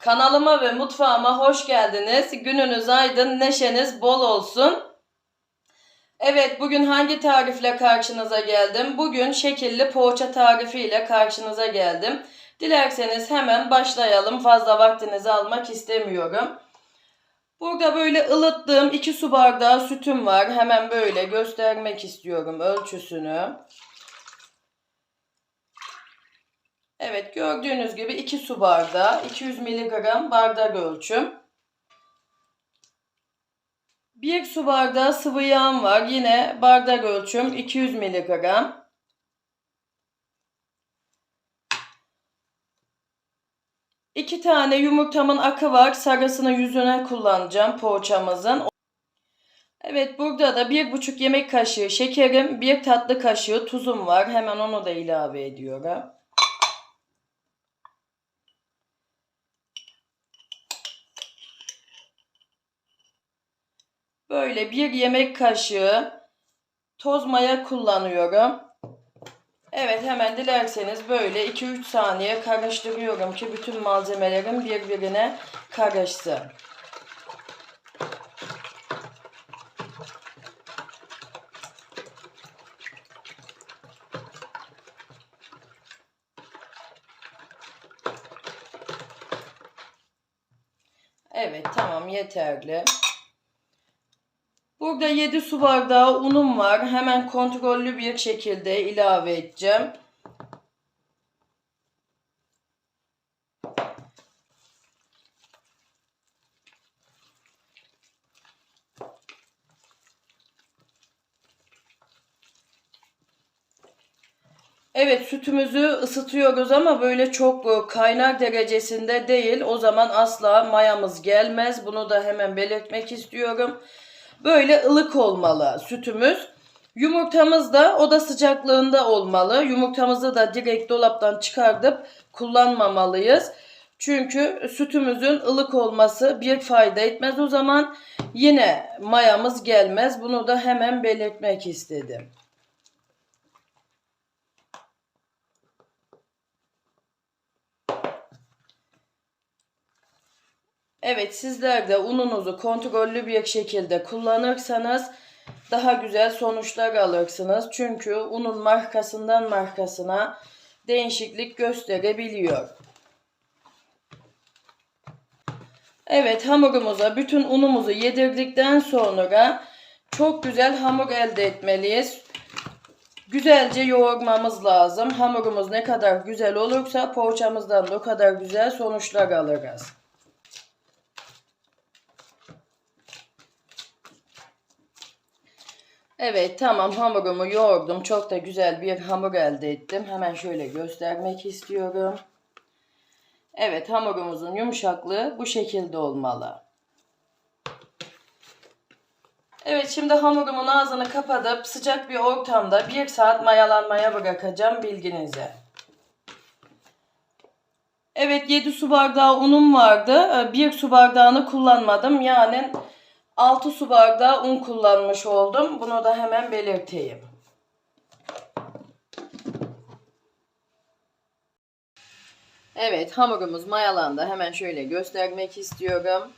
Kanalıma ve mutfağıma hoş geldiniz. Gününüz aydın, neşeniz bol olsun. Evet, bugün hangi tarifle karşınıza geldim? Bugün şekilli poğaça tarifiyle karşınıza geldim. Dilerseniz hemen başlayalım. Fazla vaktinizi almak istemiyorum. Burada böyle ılıttığım 2 su bardağı sütüm var. Hemen böyle göstermek istiyorum ölçüsünü. Evet gördüğünüz gibi 2 su bardağı 200 miligram bardak ölçüm. 1 su bardağı sıvı yağım var. Yine bardak ölçüm 200 miligram. İki tane yumurtamın akı var. Sarısını yüzüne kullanacağım poğaçamızın. Evet burada da bir buçuk yemek kaşığı şekerim, bir tatlı kaşığı tuzum var. Hemen onu da ilave ediyorum. Böyle bir yemek kaşığı toz maya kullanıyorum. Evet hemen dilerseniz böyle 2-3 saniye karıştırıyorum ki bütün malzemelerim birbirine karışsın. Evet tamam yeterli. Burada 7 su bardağı unum var. Hemen kontrollü bir şekilde ilave edeceğim. Evet sütümüzü ısıtıyoruz ama böyle çok e, kaynar derecesinde değil. O zaman asla mayamız gelmez. Bunu da hemen belirtmek istiyorum. Böyle ılık olmalı sütümüz. Yumurtamız da oda sıcaklığında olmalı. Yumurtamızı da direkt dolaptan çıkartıp kullanmamalıyız. Çünkü sütümüzün ılık olması bir fayda etmez o zaman. Yine mayamız gelmez. Bunu da hemen belirtmek istedim. Evet sizler de ununuzu kontrollü bir şekilde kullanırsanız daha güzel sonuçlar alırsınız. Çünkü unun markasından markasına değişiklik gösterebiliyor. Evet hamurumuza bütün unumuzu yedirdikten sonra çok güzel hamur elde etmeliyiz. Güzelce yoğurmamız lazım. Hamurumuz ne kadar güzel olursa poğaçamızdan da o kadar güzel sonuçlar alırız. Evet tamam hamurumu yoğurdum. Çok da güzel bir hamur elde ettim. Hemen şöyle göstermek istiyorum. Evet hamurumuzun yumuşaklığı bu şekilde olmalı. Evet şimdi hamurumun ağzını kapatıp sıcak bir ortamda 1 saat mayalanmaya bırakacağım bilginize. Evet 7 su bardağı unum vardı. 1 su bardağını kullanmadım. Yani 6 su bardağı un kullanmış oldum. Bunu da hemen belirteyim. Evet hamurumuz mayalandı. Hemen şöyle göstermek istiyorum.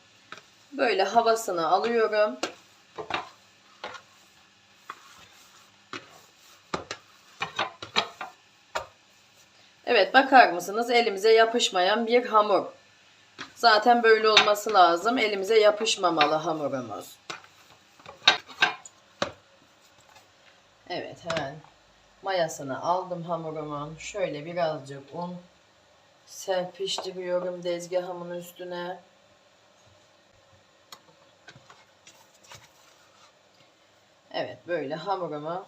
Böyle havasını alıyorum. Evet bakar mısınız elimize yapışmayan bir hamur. Zaten böyle olması lazım. Elimize yapışmamalı hamurumuz. Evet hemen mayasını aldım hamurumun. Şöyle birazcık un serpiştiriyorum dezgahımın üstüne. Evet böyle hamurumu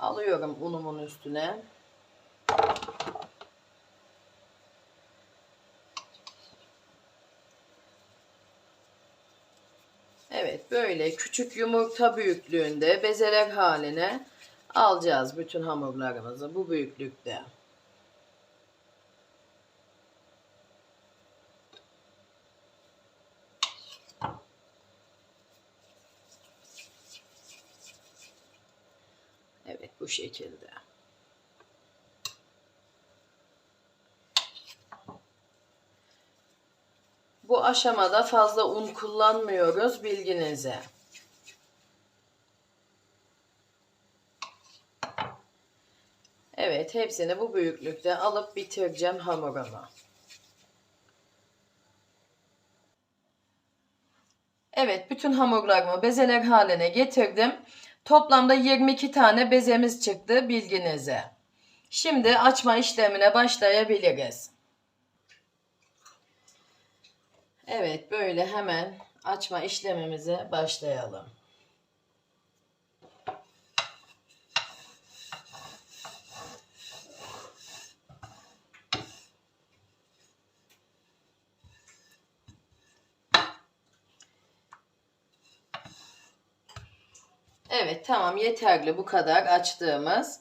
alıyorum unumun üstüne. Evet böyle küçük yumurta büyüklüğünde bezeler haline alacağız bütün hamurlarımızı bu büyüklükte. Evet bu şekilde. Bu aşamada fazla un kullanmıyoruz bilginize. Evet hepsini bu büyüklükte alıp bitireceğim hamurumu. Evet bütün hamurlarımı bezeler haline getirdim. Toplamda 22 tane bezemiz çıktı bilginize. Şimdi açma işlemine başlayabiliriz. Evet böyle hemen açma işlemimize başlayalım. Evet tamam yeterli bu kadar açtığımız.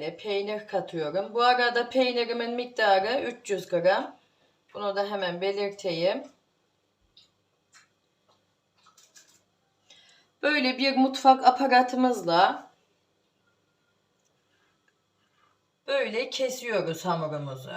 Böyle peynir katıyorum. Bu arada peynirimin miktarı 300 gram. Bunu da hemen belirteyim. Böyle bir mutfak aparatımızla böyle kesiyoruz hamurumuzu.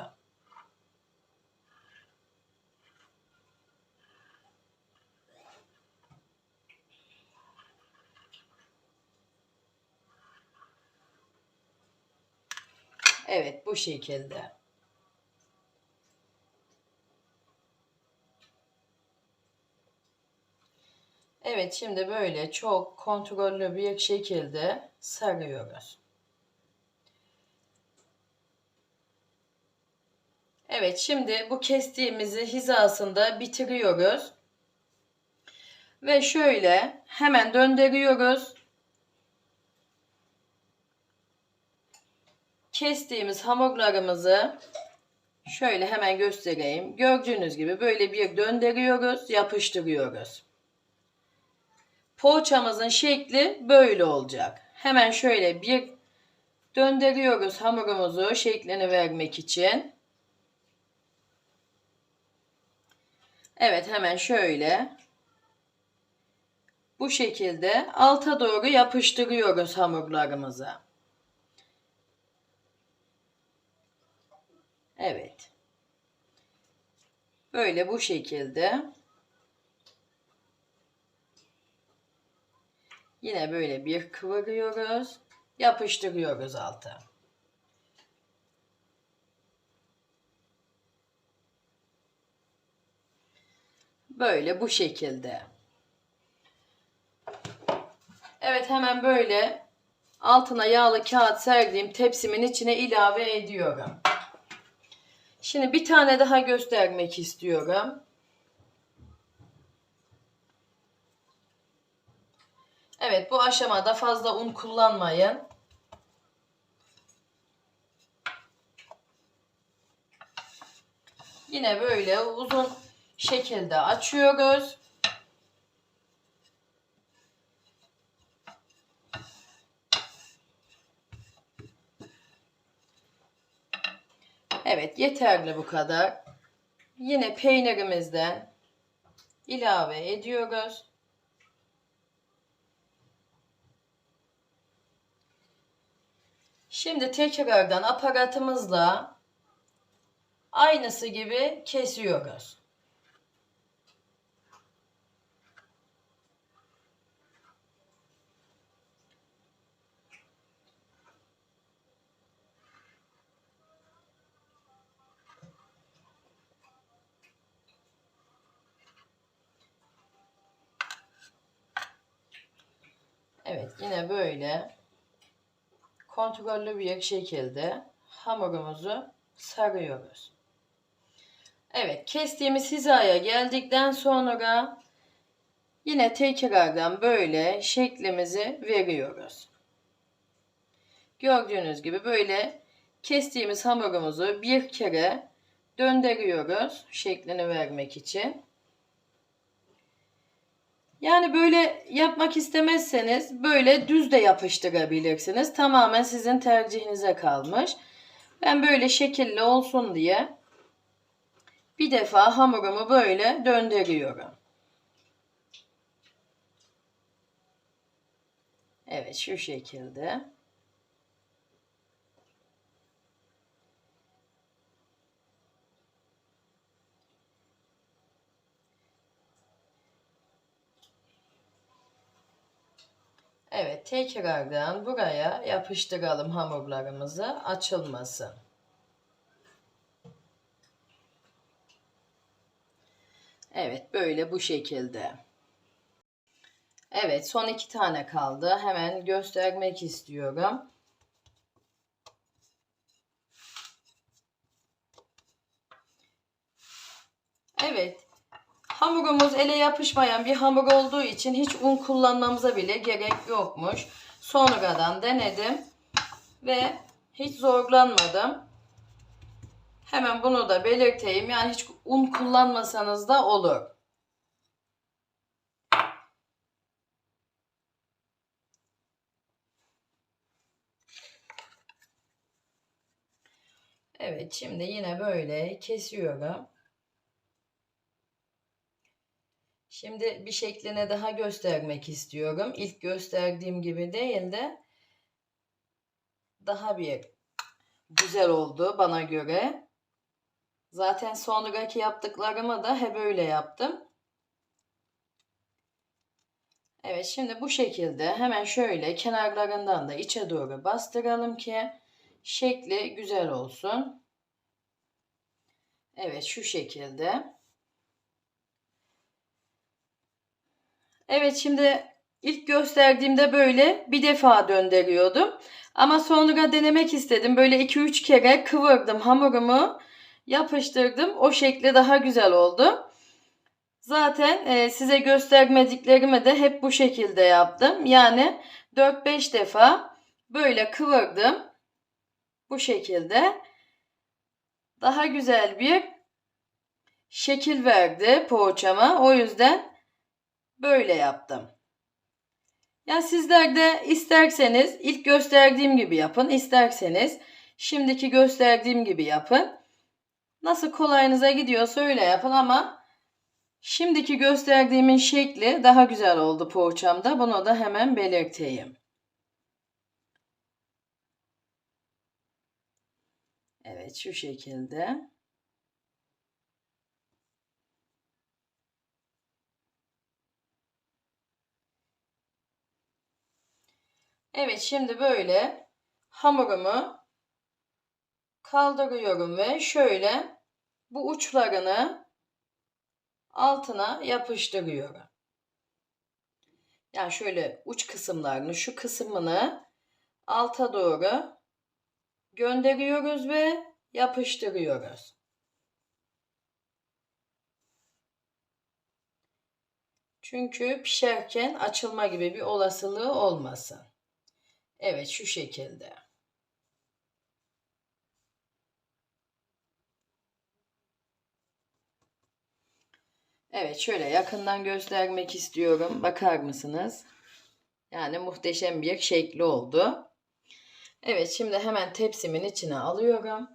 Evet bu şekilde. Evet şimdi böyle çok kontrollü bir şekilde sarıyoruz. Evet şimdi bu kestiğimizi hizasında bitiriyoruz. Ve şöyle hemen döndürüyoruz. Kestiğimiz hamurlarımızı şöyle hemen göstereyim. Gördüğünüz gibi böyle bir döndürüyoruz, yapıştırıyoruz. Poğaçamızın şekli böyle olacak. Hemen şöyle bir döndürüyoruz hamurumuzu şeklini vermek için. Evet hemen şöyle bu şekilde alta doğru yapıştırıyoruz hamurlarımızı. Evet. Böyle bu şekilde. Yine böyle bir kıvırıyoruz. Yapıştırıyoruz alta. Böyle bu şekilde. Evet hemen böyle altına yağlı kağıt serdiğim tepsimin içine ilave ediyorum. Şimdi bir tane daha göstermek istiyorum. Evet bu aşamada fazla un kullanmayın. Yine böyle uzun şekilde açıyoruz. Evet yeterli bu kadar. Yine peynirimizden ilave ediyoruz. Şimdi tekrardan aparatımızla aynısı gibi kesiyoruz. Evet yine böyle kontrollü bir şekilde hamurumuzu sarıyoruz. Evet kestiğimiz hizaya geldikten sonra yine tekrardan böyle şeklimizi veriyoruz. Gördüğünüz gibi böyle kestiğimiz hamurumuzu bir kere döndürüyoruz şeklini vermek için. Yani böyle yapmak istemezseniz böyle düz de yapıştırabilirsiniz. Tamamen sizin tercihinize kalmış. Ben böyle şekilli olsun diye bir defa hamurumu böyle döndürüyorum. Evet şu şekilde. Evet tekrardan buraya yapıştıralım hamurlarımızı açılmasın. Evet böyle bu şekilde. Evet son iki tane kaldı. Hemen göstermek istiyorum. Evet. Hamurumuz ele yapışmayan bir hamur olduğu için hiç un kullanmamıza bile gerek yokmuş. Sonradan denedim ve hiç zorlanmadım. Hemen bunu da belirteyim. Yani hiç un kullanmasanız da olur. Evet şimdi yine böyle kesiyorum. Şimdi bir şekline daha göstermek istiyorum. İlk gösterdiğim gibi değil de daha bir güzel oldu bana göre. Zaten sonraki yaptıklarımı da hep öyle yaptım. Evet şimdi bu şekilde hemen şöyle kenarlarından da içe doğru bastıralım ki şekli güzel olsun. Evet şu şekilde. Evet şimdi ilk gösterdiğimde böyle bir defa döndürüyordum. Ama sonra denemek istedim. Böyle 2-3 kere kıvırdım hamurumu. Yapıştırdım. O şekli daha güzel oldu. Zaten e, size göstermediklerimi de hep bu şekilde yaptım. Yani 4-5 defa böyle kıvırdım. Bu şekilde. Daha güzel bir şekil verdi poğaçama. O yüzden böyle yaptım. Ya sizler de isterseniz ilk gösterdiğim gibi yapın. İsterseniz şimdiki gösterdiğim gibi yapın. Nasıl kolayınıza gidiyorsa öyle yapın ama şimdiki gösterdiğimin şekli daha güzel oldu poğaçamda. Bunu da hemen belirteyim. Evet şu şekilde. Evet şimdi böyle hamurumu kaldırıyorum ve şöyle bu uçlarını altına yapıştırıyorum. Yani şöyle uç kısımlarını, şu kısmını alta doğru gönderiyoruz ve yapıştırıyoruz. Çünkü pişerken açılma gibi bir olasılığı olmasın. Evet şu şekilde. Evet şöyle yakından göstermek istiyorum. Bakar mısınız? Yani muhteşem bir şekli oldu. Evet şimdi hemen tepsimin içine alıyorum.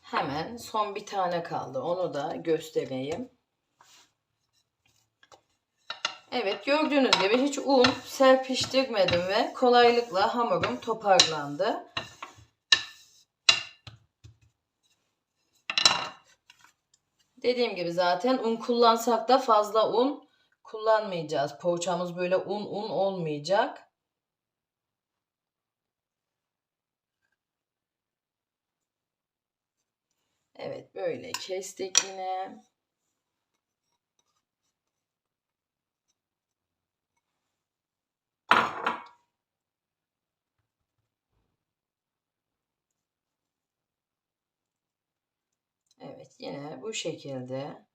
Hemen son bir tane kaldı. Onu da göstereyim. Evet gördüğünüz gibi hiç un serpiştirmedim ve kolaylıkla hamurum toparlandı. Dediğim gibi zaten un kullansak da fazla un kullanmayacağız. Poğaçamız böyle un un olmayacak. Evet böyle kestik yine. Evet yine bu şekilde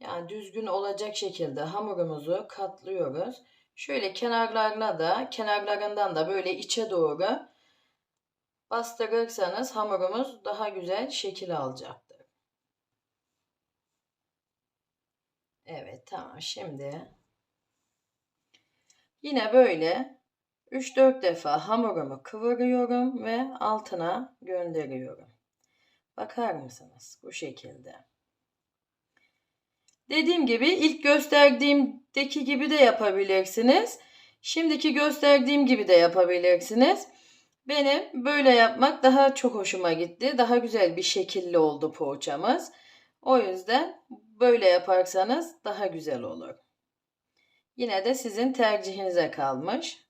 yani düzgün olacak şekilde hamurumuzu katlıyoruz. Şöyle kenarlarına da kenarlarından da böyle içe doğru bastırırsanız hamurumuz daha güzel şekil alacaktır. Evet tamam şimdi yine böyle 3-4 defa hamurumu kıvırıyorum ve altına gönderiyorum. Bakar mısınız? Bu şekilde. Dediğim gibi ilk gösterdiğimdeki gibi de yapabilirsiniz. Şimdiki gösterdiğim gibi de yapabilirsiniz. Benim böyle yapmak daha çok hoşuma gitti. Daha güzel bir şekilli oldu poğaçamız. O yüzden böyle yaparsanız daha güzel olur. Yine de sizin tercihinize kalmış.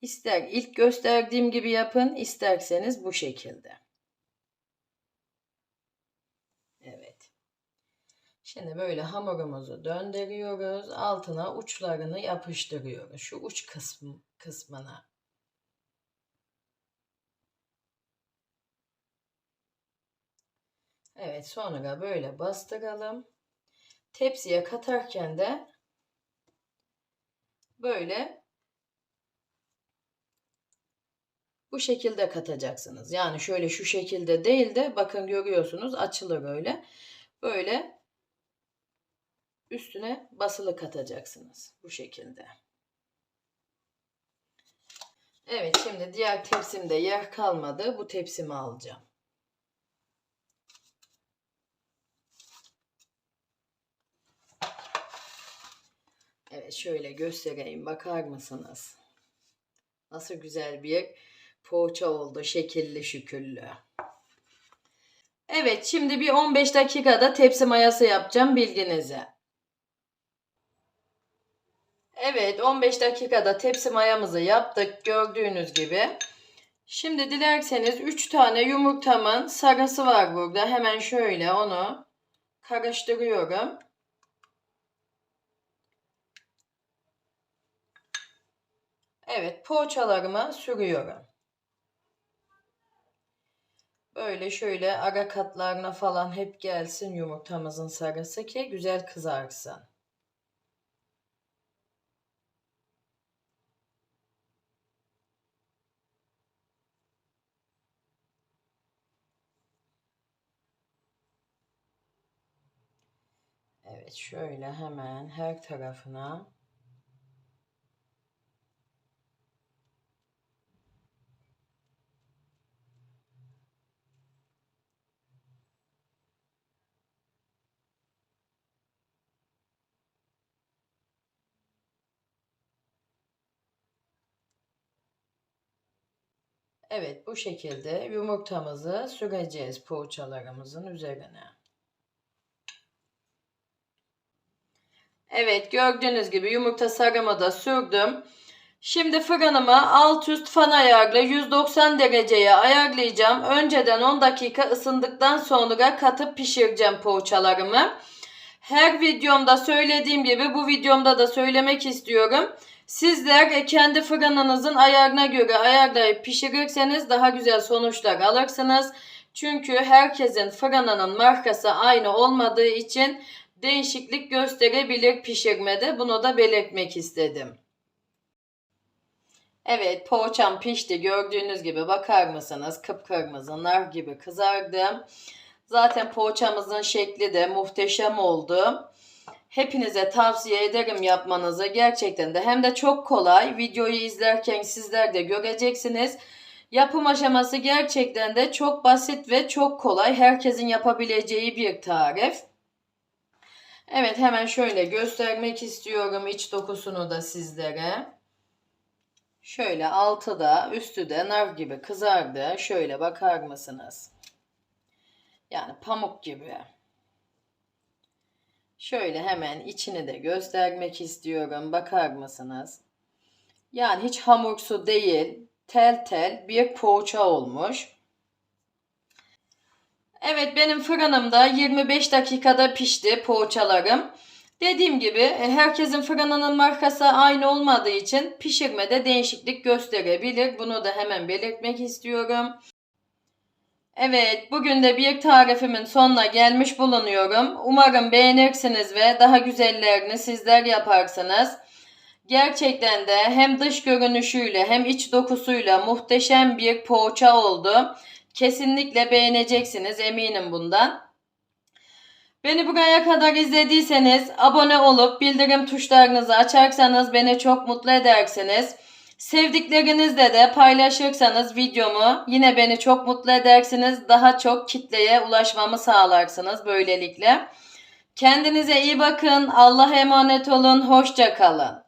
İster ilk gösterdiğim gibi yapın, isterseniz bu şekilde. Evet. Şimdi böyle hamurumuzu döndürüyoruz. Altına uçlarını yapıştırıyoruz. Şu uç kısmı, kısmına. Evet sonra böyle bastıralım. Tepsiye katarken de böyle bu şekilde katacaksınız. Yani şöyle şu şekilde değil de bakın görüyorsunuz açılır öyle. Böyle üstüne basılı katacaksınız bu şekilde. Evet şimdi diğer tepsimde yer kalmadı. Bu tepsimi alacağım. Evet şöyle göstereyim bakar mısınız? Nasıl güzel bir poğaça oldu şekilli şüküllü. Evet şimdi bir 15 dakikada tepsi mayası yapacağım bilginize. Evet 15 dakikada tepsi mayamızı yaptık gördüğünüz gibi. Şimdi dilerseniz 3 tane yumurtamın sarısı var burada. Hemen şöyle onu karıştırıyorum. Evet poğaçalarıma sürüyorum. Böyle şöyle ara katlarına falan hep gelsin yumurtamızın sarısı ki güzel kızarsın. Evet şöyle hemen her tarafına Evet bu şekilde yumurtamızı süreceğiz poğaçalarımızın üzerine. Evet gördüğünüz gibi yumurta sarımı da sürdüm. Şimdi fırınımı alt üst fan ayarlı 190 dereceye ayarlayacağım. Önceden 10 dakika ısındıktan sonra katıp pişireceğim poğaçalarımı. Her videomda söylediğim gibi bu videomda da söylemek istiyorum. Sizler kendi fırınınızın ayarına göre ayarlayıp pişirirseniz daha güzel sonuçlar alırsınız. Çünkü herkesin fırınının markası aynı olmadığı için değişiklik gösterebilir pişirmede. Bunu da belirtmek istedim. Evet poğaçam pişti. Gördüğünüz gibi bakar mısınız? Kıpkırmızı nar gibi kızardı. Zaten poğaçamızın şekli de muhteşem oldu. Hepinize tavsiye ederim yapmanızı. Gerçekten de hem de çok kolay. Videoyu izlerken sizler de göreceksiniz. Yapım aşaması gerçekten de çok basit ve çok kolay. Herkesin yapabileceği bir tarif. Evet hemen şöyle göstermek istiyorum iç dokusunu da sizlere. Şöyle altı da üstü de nar gibi kızardı. Şöyle bakar mısınız? Yani pamuk gibi. Şöyle hemen içini de göstermek istiyorum. Bakar mısınız? Yani hiç hamursu değil. Tel tel bir poğaça olmuş. Evet benim fırınımda 25 dakikada pişti poğaçalarım. Dediğim gibi e, herkesin fırınının markası aynı olmadığı için pişirmede değişiklik gösterebilir. Bunu da hemen belirtmek istiyorum. Evet, bugün de bir tarifimin sonuna gelmiş bulunuyorum. Umarım beğenirsiniz ve daha güzellerini sizler yaparsınız. Gerçekten de hem dış görünüşüyle hem iç dokusuyla muhteşem bir poğaça oldu. Kesinlikle beğeneceksiniz eminim bundan. Beni buraya kadar izlediyseniz abone olup bildirim tuşlarınızı açarsanız beni çok mutlu edersiniz. Sevdiklerinizle de paylaşırsanız videomu yine beni çok mutlu edersiniz. Daha çok kitleye ulaşmamı sağlarsınız böylelikle. Kendinize iyi bakın. Allah'a emanet olun. Hoşça kalın.